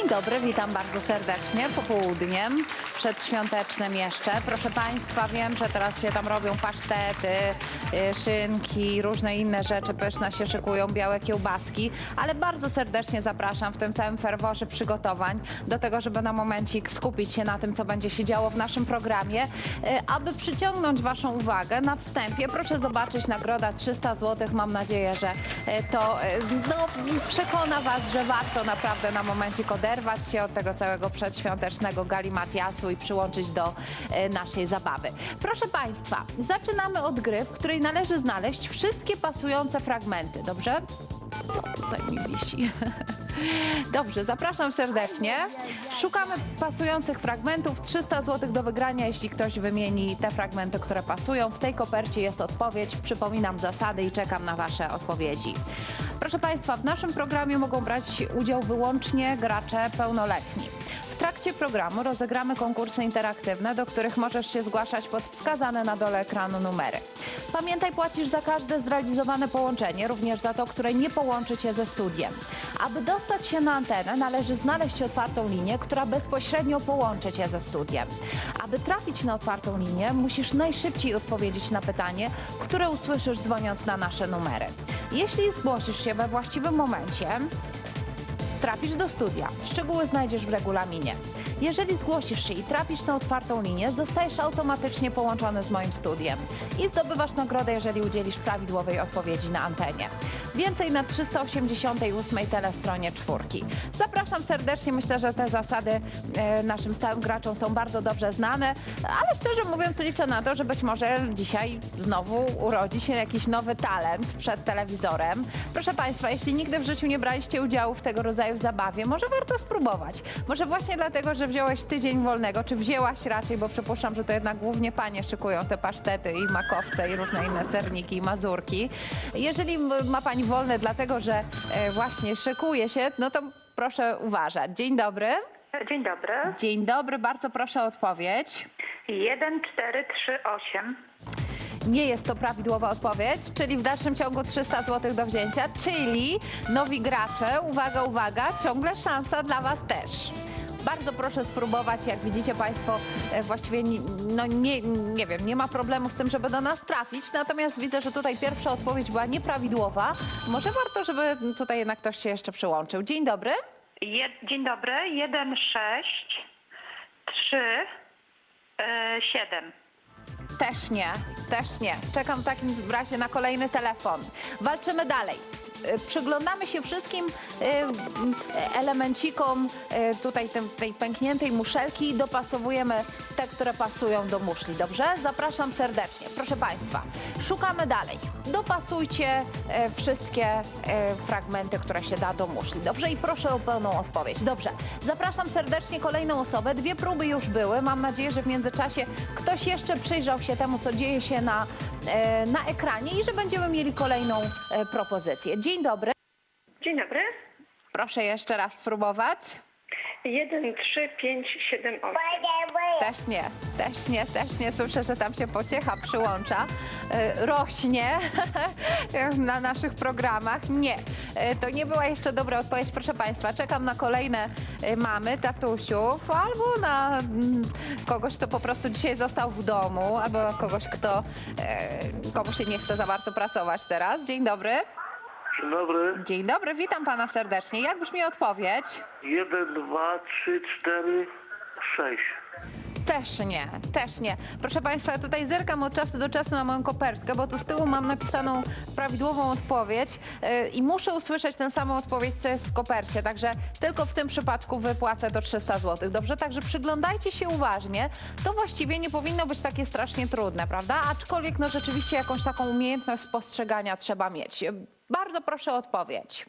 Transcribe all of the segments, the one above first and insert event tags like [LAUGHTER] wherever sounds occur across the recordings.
Dzień dobry, witam bardzo serdecznie popołudniem, przedświątecznym jeszcze. Proszę Państwa, wiem, że teraz się tam robią pasztety, y, szynki, różne inne rzeczy pyszne się szykują, białe kiełbaski, ale bardzo serdecznie zapraszam w tym całym ferworze przygotowań do tego, żeby na momencik skupić się na tym, co będzie się działo w naszym programie. Y, Aby przyciągnąć Waszą uwagę, na wstępie proszę zobaczyć nagroda 300 zł. Mam nadzieję, że y, to no, przekona Was, że warto naprawdę na momencik oderwać się od tego całego przedświątecznego galimatiasu i przyłączyć do e, naszej zabawy. Proszę Państwa, zaczynamy od gry, w której należy znaleźć wszystkie pasujące fragmenty, dobrze? Co tutaj mi wisi? [LAUGHS] Dobrze, zapraszam serdecznie. Szukamy pasujących fragmentów. 300 zł do wygrania, jeśli ktoś wymieni te fragmenty, które pasują. W tej kopercie jest odpowiedź. Przypominam zasady i czekam na Wasze odpowiedzi. Proszę Państwa, w naszym programie mogą brać udział wyłącznie gracze pełnoletni. Trakcie programu rozegramy konkursy interaktywne, do których możesz się zgłaszać pod wskazane na dole ekranu numery. Pamiętaj, płacisz za każde zrealizowane połączenie, również za to, które nie połączy Cię ze studiem. Aby dostać się na antenę, należy znaleźć otwartą linię, która bezpośrednio połączy Cię ze studiem. Aby trafić na otwartą linię, musisz najszybciej odpowiedzieć na pytanie, które usłyszysz dzwoniąc na nasze numery. Jeśli zgłosisz się we właściwym momencie, trafisz do studia. Szczegóły znajdziesz w regulaminie. Jeżeli zgłosisz się i trafisz na otwartą linię, zostajesz automatycznie połączony z moim studiem i zdobywasz nagrodę, jeżeli udzielisz prawidłowej odpowiedzi na antenie. Więcej na 388 telestronie czwórki. Zapraszam serdecznie, myślę, że te zasady e, naszym stałym graczom są bardzo dobrze znane, ale szczerze mówiąc liczę na to, że być może dzisiaj znowu urodzi się jakiś nowy talent przed telewizorem. Proszę Państwa, jeśli nigdy w życiu nie braliście udziału w tego rodzaju zabawie, może warto spróbować. Może właśnie dlatego, że wziąłeś tydzień wolnego, czy wzięłaś raczej, bo przypuszczam, że to jednak głównie panie szykują te pasztety i makowce i różne inne serniki i mazurki. Jeżeli ma pani wolne dlatego, że e, właśnie szykuje się, no to proszę uważać. Dzień dobry. Dzień dobry. Dzień dobry, bardzo proszę o odpowiedź. 1, 4, 3, 8. Nie jest to prawidłowa odpowiedź, czyli w dalszym ciągu 300 zł do wzięcia, czyli nowi gracze, uwaga, uwaga, ciągle szansa dla Was też. Bardzo proszę spróbować, jak widzicie Państwo, e, właściwie nie, no nie, nie wiem, nie ma problemu z tym, żeby do nas trafić, natomiast widzę, że tutaj pierwsza odpowiedź była nieprawidłowa. Może warto, żeby tutaj jednak ktoś się jeszcze przyłączył. Dzień dobry. Je, dzień dobry. 1, 6, 3, 7. Też nie, też nie. Czekam w takim razie na kolejny telefon. Walczymy dalej. Y, Przyglądamy się wszystkim y, elemencikom y, tutaj tym, tej pękniętej muszelki i dopasowujemy te, które pasują do muszli, dobrze? Zapraszam serdecznie. Proszę Państwa, szukamy dalej. Dopasujcie wszystkie fragmenty, które się da do muszli, dobrze? I proszę o pełną odpowiedź. Dobrze. Zapraszam serdecznie kolejną osobę. Dwie próby już były. Mam nadzieję, że w międzyczasie ktoś jeszcze przyjrzał się temu, co dzieje się na, e, na ekranie i że będziemy mieli kolejną e, propozycję. Dzień dobry. Dzień dobry. Proszę jeszcze raz spróbować. 1, 3, 5, 7, 8. Też nie, też nie, też nie. Słyszę, że tam się pociecha przyłącza. E, Rośnie [LAUGHS] na naszych programach. Nie, E, to nie była jeszcze dobra odpowiedź. Proszę Państwa, czekam na kolejne e, mamy, tatusiów, albo na mm, kogoś, kto po prostu dzisiaj został w domu, albo kogoś, kto, komu się nie chce za bardzo pracować teraz. Dzień dobry. Dzień dobry. Dzień dobry, witam Pana serdecznie. Jak brzmi odpowiedź? 1, 2, 3, 4, 6. Też nie, też nie. Proszę Państwa, ja tutaj zerkam od czasu do czasu na moją kopertkę, bo tu z tyłu mam napisaną prawidłową odpowiedź yy, i muszę usłyszeć tę samą odpowiedź, co jest w kopercie. Także tylko w tym przypadku wypłacę to 300 zł. Dobrze? Także przyglądajcie się uważnie. To właściwie nie powinno być takie strasznie trudne, prawda? Aczkolwiek no rzeczywiście jakąś taką umiejętność spostrzegania trzeba mieć. Bardzo proszę o odpowiedź.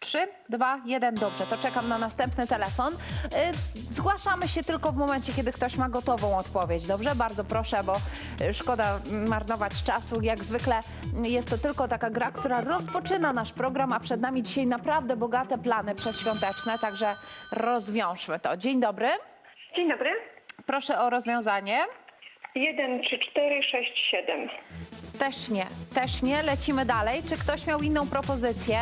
3, 2, 1, dobrze, to czekam na następny telefon. Y, Zgłaszamy się tylko w momencie, kiedy ktoś ma gotową odpowiedź, dobrze? Bardzo proszę, bo y, szkoda marnować czasu. Jak zwykle y, jest to tylko taka gra, która rozpoczyna nasz program, a przed nami dzisiaj naprawdę bogate plany przedświąteczne, także rozwiążmy to. Dzień dobry, Dzień dobry. proszę o rozwiązanie. 1, 3, 4, 6, 7. Też nie, też nie. Lecimy dalej. Czy ktoś miał inną propozycję?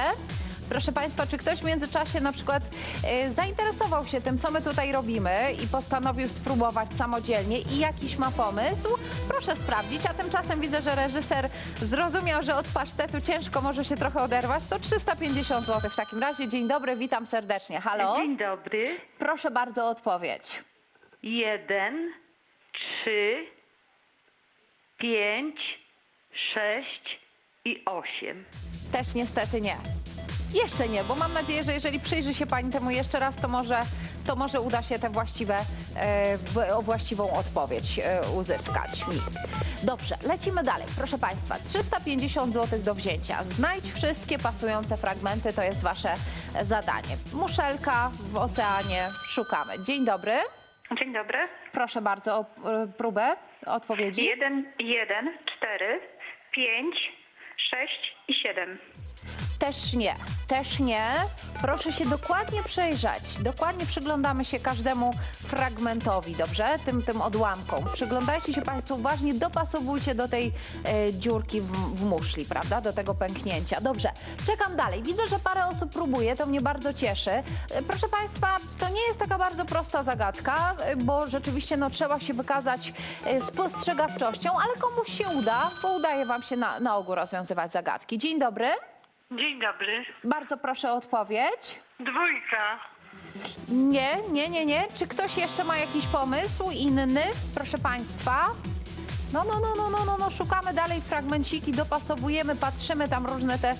Proszę Państwa, czy ktoś w międzyczasie na przykład e, zainteresował się tym, co my tutaj robimy i postanowił spróbować samodzielnie i jakiś ma pomysł? Proszę sprawdzić, a tymczasem widzę, że reżyser zrozumiał, że od pasztetu ciężko może się trochę oderwać. To 350 zł w takim razie. Dzień dobry, witam serdecznie. Halo? Dzień dobry. Proszę bardzo o odpowiedź. Jeden, trzy, pięć, sześć i osiem. Też niestety nie. Jeszcze nie, bo mam nadzieję, że jeżeli przyjrzy się Pani temu jeszcze raz, to może, to może uda się tę właściwe, e, właściwą odpowiedź e, uzyskać. Dobrze, lecimy dalej. Proszę Państwa, 350 zł do wzięcia. Znajdź wszystkie pasujące fragmenty, to jest Wasze zadanie. Muszelka w oceanie, szukamy. Dzień dobry. Dzień dobry. Proszę bardzo o próbę odpowiedzi. 1, 1, 4, 5, 6 i 7. Też nie, też nie. Proszę się dokładnie przyjrzeć. Dokładnie przyglądamy się każdemu fragmentowi, dobrze? Tym, tym odłamkom. Przyglądajcie się Państwo uważnie, dopasowujcie do tej e, dziurki w, w muszli, prawda? Do tego pęknięcia. Dobrze, czekam dalej. Widzę, że parę osób próbuje, to mnie bardzo cieszy. E, proszę Państwa, to nie jest taka bardzo prosta zagadka, e, bo rzeczywiście no, trzeba się wykazać e, spostrzegawczością, ale komuś się uda, bo udaje Wam się na, na ogół rozwiązywać zagadki. Dzień dobry. Dzień dobry. Bardzo proszę o odpowiedź. Dwójka. Nie, nie, nie, nie. Czy ktoś jeszcze ma jakiś pomysł inny? Proszę Państwa. No, no, no, no, no, no, no. szukamy dalej fragmenciki, dopasowujemy, patrzymy tam różne te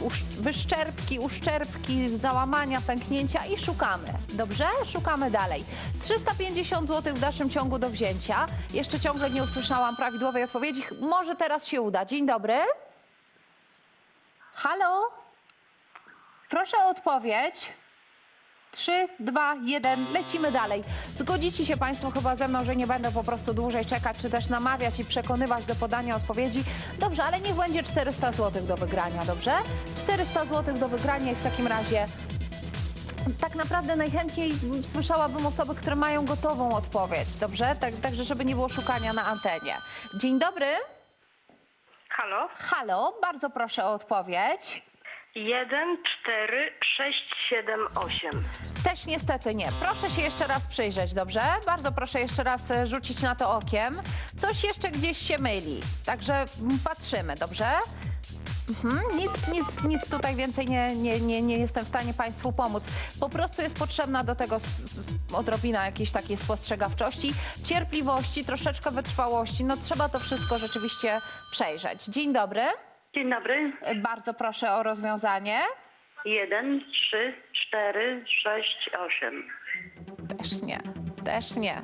usz- wyszczerpki, uszczerpki, załamania, pęknięcia i szukamy. Dobrze? Szukamy dalej. 350 zł w dalszym ciągu do wzięcia. Jeszcze ciągle nie usłyszałam prawidłowej odpowiedzi. Może teraz się uda. Dzień dobry. Halo? Proszę o odpowiedź. 3, 2, 1, lecimy dalej. Zgodzicie się Państwo chyba ze mną, że nie będę po prostu dłużej czekać, czy też namawiać i przekonywać do podania odpowiedzi. Dobrze, ale niech będzie 400 zł do wygrania, dobrze? 400 zł do wygrania i w takim razie tak naprawdę najchętniej słyszałabym osoby, które mają gotową odpowiedź, dobrze? Tak, także, żeby nie było szukania na antenie. Dzień dobry. Halo? Halo, bardzo proszę o odpowiedź. 1, 4, 6, 7, 8. Też niestety nie. Proszę się jeszcze raz przyjrzeć, dobrze? Bardzo proszę jeszcze raz e, rzucić na to okiem. Coś jeszcze gdzieś się myli. Także mm, patrzymy, dobrze? Mhm, nic, nic, nic tutaj więcej nie, nie, nie, nie jestem w stanie Państwu pomóc. Po prostu jest potrzebna do tego s- s- odrobina jakiejś takiej spostrzegawczości, cierpliwości, troszeczkę wytrwałości. No trzeba to wszystko rzeczywiście przejrzeć. Dzień dobry. Dzień dobry. Bardzo proszę o rozwiązanie. 1, 3, 4, 6, 8. Też nie, też nie.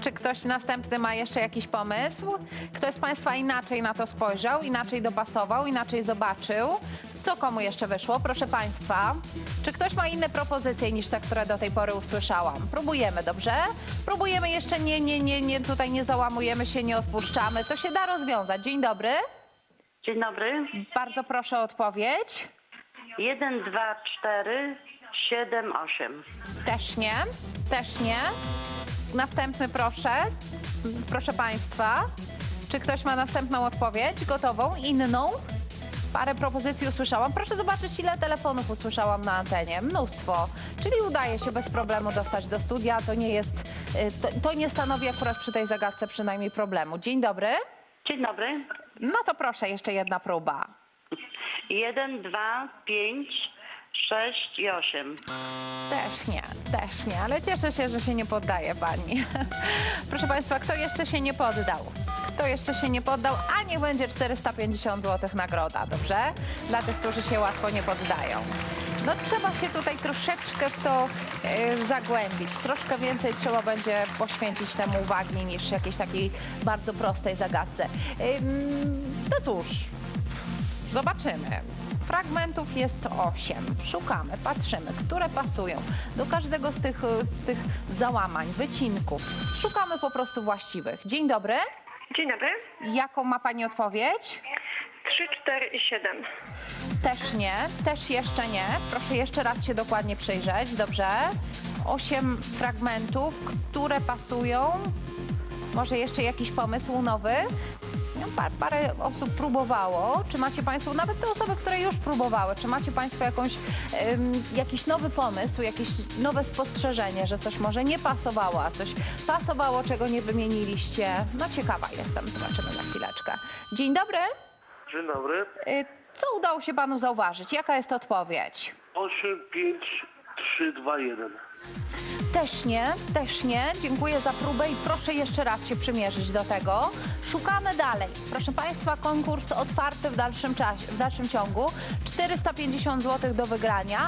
Czy ktoś następny ma jeszcze jakiś pomysł? Ktoś z Państwa inaczej na to spojrzał, inaczej dopasował, inaczej zobaczył? Co komu jeszcze wyszło, proszę Państwa? Czy ktoś ma inne propozycje niż te, które do tej pory usłyszałam? Próbujemy, dobrze? Próbujemy jeszcze, nie, nie, nie, nie, tutaj nie załamujemy się, nie odpuszczamy. To się da rozwiązać. Dzień dobry. Dzień dobry. Bardzo proszę o odpowiedź. 1, 2, 4, 7, 8. Też nie, też nie. Następny proszę. Proszę Państwa, czy ktoś ma następną odpowiedź? Gotową? Inną? Parę propozycji usłyszałam. Proszę zobaczyć, ile telefonów usłyszałam na antenie. Mnóstwo. Czyli udaje się bez problemu dostać do studia. To nie jest, y, to, to nie stanowi akurat przy tej zagadce przynajmniej problemu. Dzień dobry. Dzień dobry. No to proszę, jeszcze jedna próba. 1, 2, 5, 6 i 8. Też nie, też nie, ale cieszę się, że się nie poddaje pani. [LAUGHS] Proszę Państwa, kto jeszcze się nie poddał? Kto jeszcze się nie poddał? A niech będzie 450 zł nagroda, dobrze? Dla tych, którzy się łatwo nie poddają. No trzeba się tutaj troszeczkę w to e, zagłębić. Troszkę więcej trzeba będzie poświęcić temu uwagi niż jakiejś takiej bardzo prostej zagadce. Ym, no cóż, Zobaczymy. Fragmentów jest osiem. Szukamy, patrzymy, które pasują do każdego z tych, z tych załamań, wycinków. Szukamy po prostu właściwych. Dzień dobry. Dzień dobry. Jaką ma Pani odpowiedź? 3, 4 i 7. Też nie, też jeszcze nie. Proszę jeszcze raz się dokładnie przyjrzeć, dobrze? Osiem fragmentów, które pasują. Może jeszcze jakiś pomysł nowy? No, pa- Parę osób próbowało. Czy macie Państwo, nawet te osoby, które już próbowały, czy macie Państwo jakąś, em, jakiś nowy pomysł, jakieś nowe spostrzeżenie, że coś może nie pasowało, a coś pasowało, czego nie wymieniliście? No ciekawa jestem, zobaczymy za chwileczkę. Dzień dobry. Dzień dobry. Y, Co udało się Panu zauważyć? Jaka jest odpowiedź? 8, 5, 3, 2, 1. Też nie, też nie. Dziękuję za próbę i proszę jeszcze raz się przymierzyć do tego. Szukamy dalej. Proszę Państwa, konkurs otwarty w dalszym czasie, w dalszym ciągu. 450 zł do wygrania.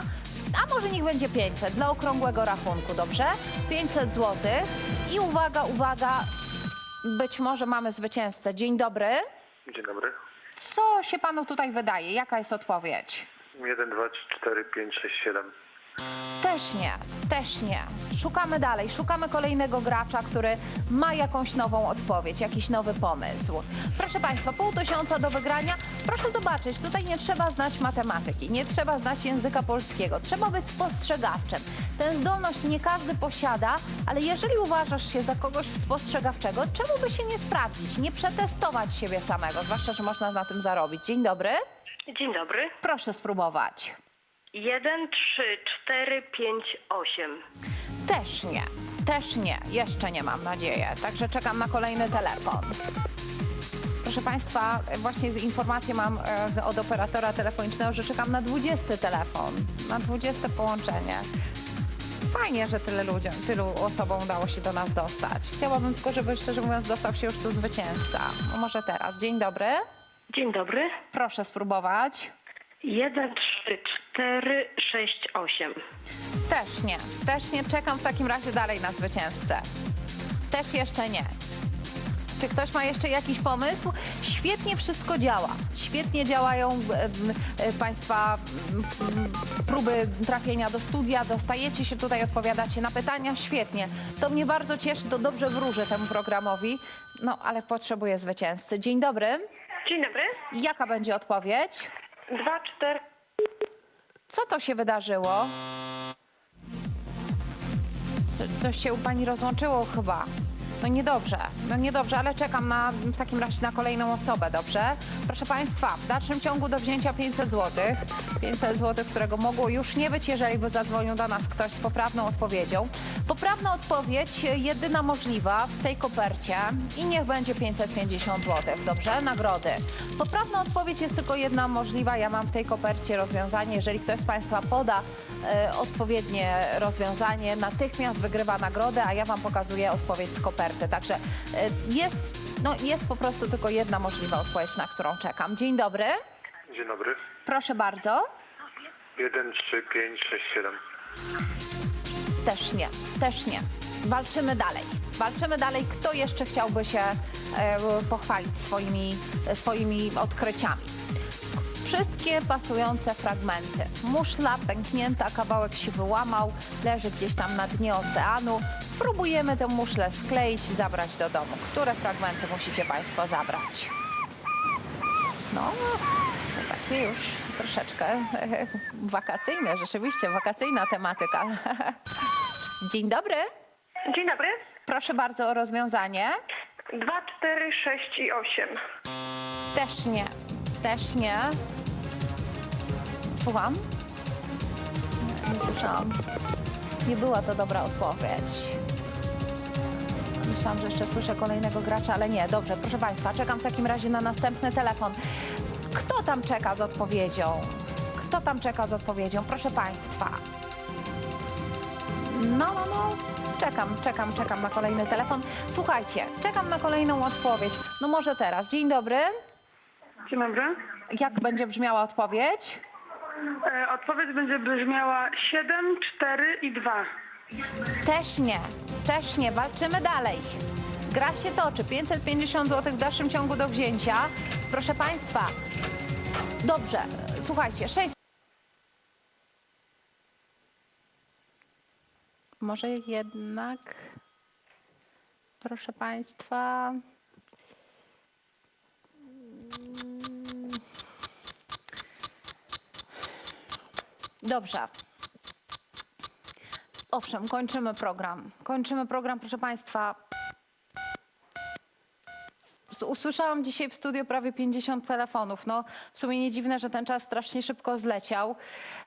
A może niech będzie 500 dla okrągłego rachunku, dobrze? 500 zł. I uwaga, uwaga, być może mamy zwycięzcę. Dzień dobry. Dzień dobry. Co się panu tutaj wydaje? Jaka jest odpowiedź? 1, 2, 4, 5, 6, 7. Też nie, też nie. Szukamy dalej, szukamy kolejnego gracza, który ma jakąś nową odpowiedź, jakiś nowy pomysł. Proszę Państwa, pół tysiąca do wygrania. Proszę zobaczyć, tutaj nie trzeba znać matematyki, nie trzeba znać języka polskiego, trzeba być spostrzegawczym. Tę zdolność nie każdy posiada, ale jeżeli uważasz się za kogoś spostrzegawczego, czemu by się nie sprawdzić, nie przetestować siebie samego, zwłaszcza, że można na tym zarobić. Dzień dobry, Dzień dobry. proszę spróbować. 1, 3, 4, 5, 8. Też nie, też nie, jeszcze nie mam nadzieję, także czekam na kolejny telefon. Proszę Państwa, właśnie z informację mam e, od operatora telefonicznego, że czekam na 20 telefon, na 20 połączenie. Fajnie, że tyle ludziom, tylu osobom udało się do nas dostać. Chciałabym tylko, żeby szczerze mówiąc dostał się już tu zwycięzca. No może teraz. Dzień dobry. Dzień dobry. Proszę spróbować. 1, 3, 4, 6, 8. Też nie, też nie. Czekam w takim razie dalej na zwycięzcę. Też jeszcze nie. Czy ktoś ma jeszcze jakiś pomysł? Świetnie wszystko działa. Świetnie działają e, Państwa em, próby trafienia do studia. Dostajecie się tutaj, odpowiadacie na pytania. Świetnie. To mnie bardzo cieszy, to dobrze wróży temu programowi. No, ale potrzebuję zwycięzcy. Dzień dobry. Dzień dobry. Jaka będzie odpowiedź? 2, 4. Co to się wydarzyło? Co, coś się u pani rozłączyło chyba. No niedobrze, no niedobrze, ale czekam na, w takim razie na kolejną osobę, dobrze? Proszę Państwa, w dalszym ciągu do wzięcia 500 zł. 500 zł, którego mogło już nie być, jeżeli by zadzwonił do nas ktoś z poprawną odpowiedzią. Poprawna odpowiedź, jedyna możliwa w tej kopercie i niech będzie 550 zł, dobrze? Nagrody. Poprawna odpowiedź jest tylko jedna możliwa. Ja mam w tej kopercie rozwiązanie. Jeżeli ktoś z Państwa poda e, odpowiednie rozwiązanie, natychmiast wygrywa nagrodę, a ja Wam pokazuję odpowiedź z koperty. Także e, jest, no, jest po prostu tylko jedna możliwa odpowiedź, na którą czekam. Dzień dobry. Dzień dobry. Proszę bardzo. 1, 3, 5, 6, 7. Też nie, też nie. Walczymy dalej. Walczymy dalej. Kto jeszcze chciałby się e, pochwalić swoimi, swoimi odkryciami? Wszystkie pasujące fragmenty. Muszla pęknięta, kawałek się wyłamał, leży gdzieś tam na dnie oceanu. Próbujemy tę muszlę skleić i zabrać do domu. Które fragmenty musicie Państwo zabrać? No, to takie już troszeczkę [LAUGHS] wakacyjne, rzeczywiście, wakacyjna tematyka. [LAUGHS] Dzień dobry. Dzień dobry. Proszę bardzo o rozwiązanie. 2, 4, 6 i 8. Też nie. Też nie. Słucham? Nie, nie słyszałam. Nie była to dobra odpowiedź. Myślałam, że jeszcze słyszę kolejnego gracza, ale nie. Dobrze, proszę Państwa, czekam w takim razie na następny telefon. Kto tam czeka z odpowiedzią? Kto tam czeka z odpowiedzią? Proszę Państwa. No, no, no. Czekam, czekam, czekam na kolejny telefon. Słuchajcie, czekam na kolejną odpowiedź. No może teraz. Dzień dobry. Dzień dobry. Jak będzie brzmiała odpowiedź? E, odpowiedź będzie brzmiała 7, 4 i 2. Też nie, też nie. Walczymy dalej. Gra się toczy. 550 zł w dalszym ciągu do wzięcia. Proszę Państwa. Dobrze, słuchajcie, 600. Może jednak. Proszę Państwa. Dobrze. Owszem, kończymy program. Kończymy program, proszę Państwa. usłyszałam dzisiaj w studiu prawie 50 telefonów. No, w sumie nie dziwne, że ten czas strasznie szybko zleciał.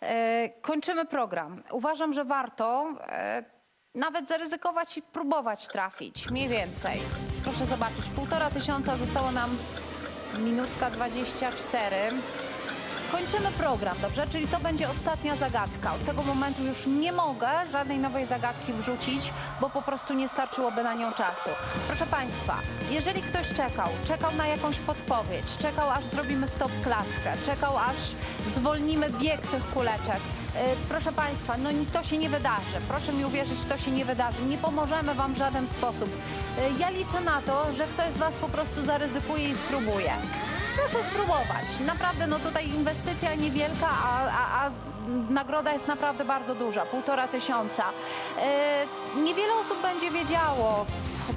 E, kończymy program. Uważam, że warto e, nawet zaryzykować i próbować trafić. Mniej więcej. Proszę zobaczyć, półtora tysiąca zostało nam minutka 24. Kończymy program, dobrze? Czyli to będzie ostatnia zagadka. Od tego momentu już nie mogę żadnej nowej zagadki wrzucić, bo po prostu nie starczyłoby na nią czasu. Proszę Państwa, jeżeli ktoś czekał, czekał na jakąś podpowiedź, czekał aż zrobimy stop klatkę, czekał aż zwolnimy bieg tych kuleczek, yy, proszę Państwa, no to się nie wydarzy. Proszę mi uwierzyć, to się nie wydarzy. Nie pomożemy Wam w żaden sposób. Yy, Ja liczę na to, że ktoś z Was po prostu zaryzykuje i spróbuje. Proszę spróbować. Naprawdę, no tutaj inwestycja niewielka, a, a, a nagroda jest naprawdę bardzo duża, półtora tysiąca. E, niewiele osób będzie wiedziało,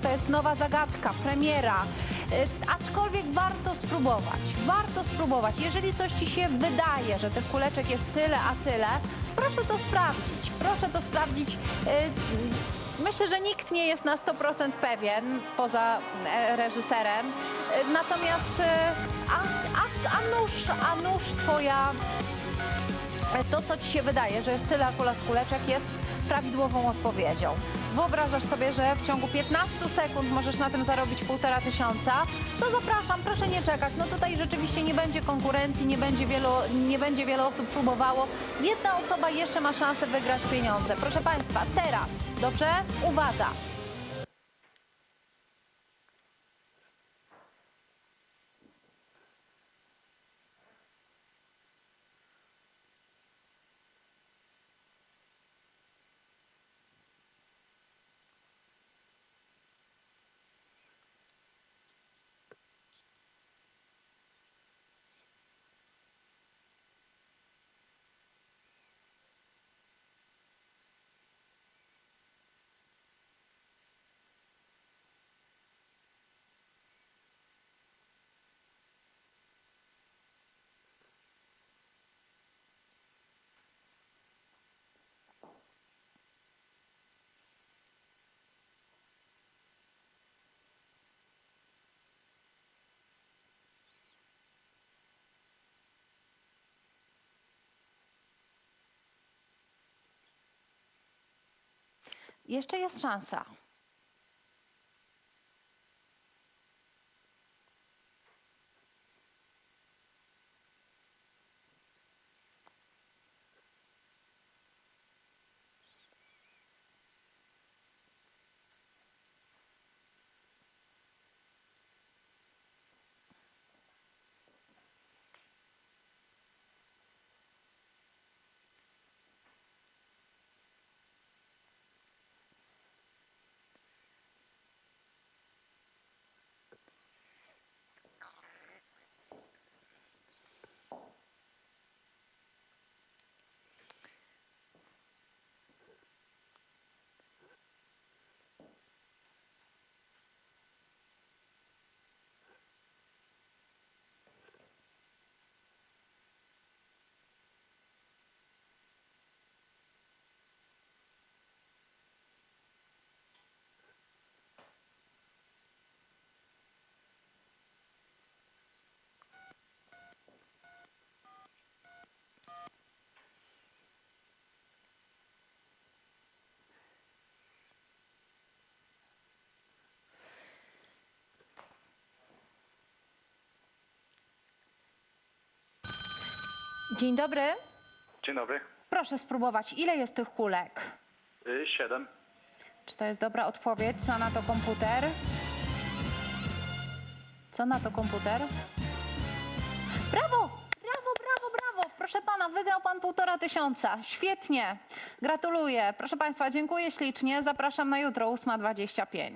to jest nowa zagadka, premiera. E, aczkolwiek warto spróbować, warto spróbować. Jeżeli coś Ci się wydaje, że tych kuleczek jest tyle, a tyle, proszę to sprawdzić, proszę to sprawdzić. Myślę, że nikt nie jest na 100% pewien poza e, reżyserem. Natomiast e, a, a, a, nuż, a nuż twoja e, to, co ci się wydaje, że jest tyle akurat kuleczek, jest prawidłową odpowiedzią. Wyobrażasz sobie, że w ciągu 15 sekund możesz na tym zarobić półtora tysiąca, to zapraszam, proszę nie czekać. No tutaj rzeczywiście nie będzie konkurencji, nie będzie wielu, nie będzie wiele osób próbowało. Jedna osoba jeszcze ma szansę wygrać pieniądze. Proszę Państwa, teraz, dobrze? Uwaga! Jeszcze jest szansa. Dzień dobry. Dzień dobry. Proszę spróbować, ile jest tych kulek? Y, Siedem. Czy to jest dobra odpowiedź? Co na to komputer? Co na to komputer? Brawo! Brawo, brawo, brawo! Proszę pana, wygrał pan półtora tysiąca. Świetnie. Gratuluję. Proszę państwa, dziękuję ślicznie. Zapraszam na jutro, 8.25.